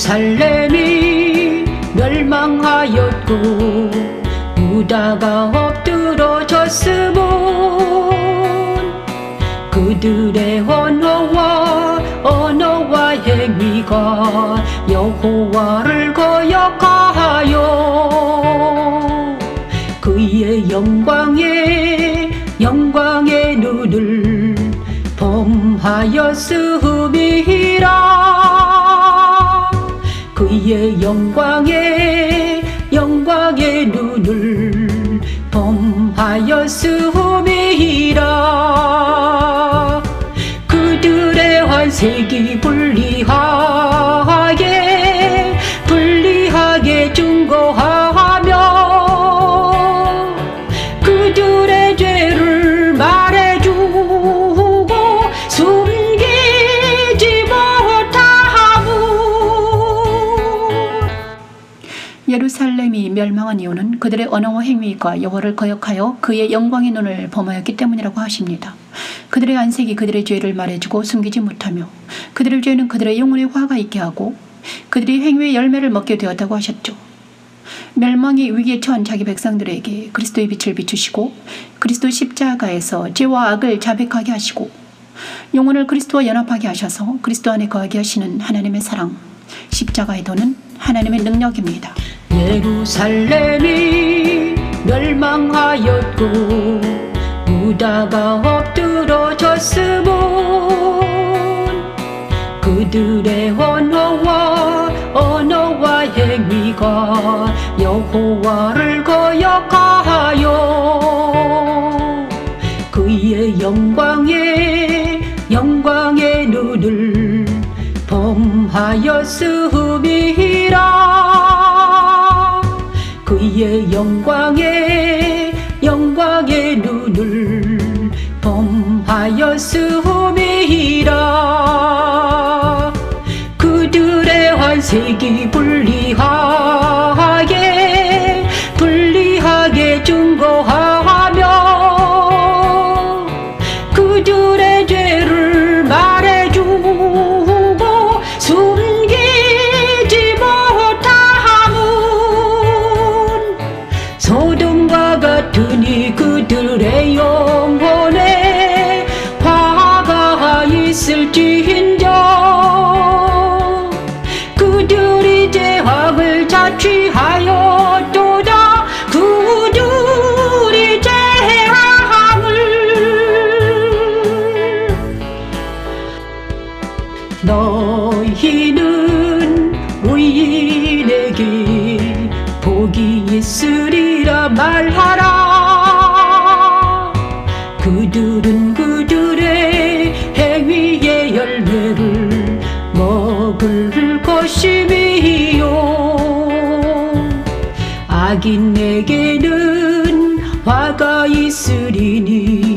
예루살렘이 멸망하였고 유다가 엎드러졌으면 그들의 언어와 언어와 행위가 여호와를 영광에 영광의 눈을 범하였음이라. 그의 영광에 영광의 눈을 범하였음이라. 그들의 환색이 불리하 예루살렘이 멸망한 이유는 그들의 언어와 행위가 여호와를 거역하여 그의 영광의 눈을 범하였기 때문이라고 하십니다. 그들의 안색이 그들의 죄를 말해주고 숨기지 못하며 그들의 죄는 그들의 영혼에 화가 있게 하고 그들이 행위의 열매를 먹게 되었다고 하셨죠. 멸망이 위기에 처한 자기 백성들에게 그리스도의 빛을 비추시고 그리스도 십자가에서 죄와 악을 자백하게 하시고 영혼을 그리스도와 연합하게 하셔서 그리스도 안에 거하게 하시는 하나님의 사랑, 십자가의 도는 하나님의 능력입니다. 예루살렘이 멸망하였고 유다가 엎드러졌으면 그들의 언어와 언어와 행위가 여호와를 거역하여 그의 영광에 영광의 눈을 범하였음 영광에 영광의 눈을 범하였음이라. 그들의 환색이 불리하게 불리하게 증거하며 그들의 죄를 있으리라 말하라. 그들은 그들의 행위의 열매를 먹을 것이미요. 악인에게는 화가 있으리니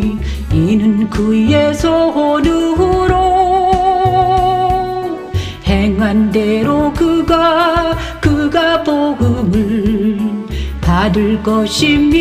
받을 것임이니라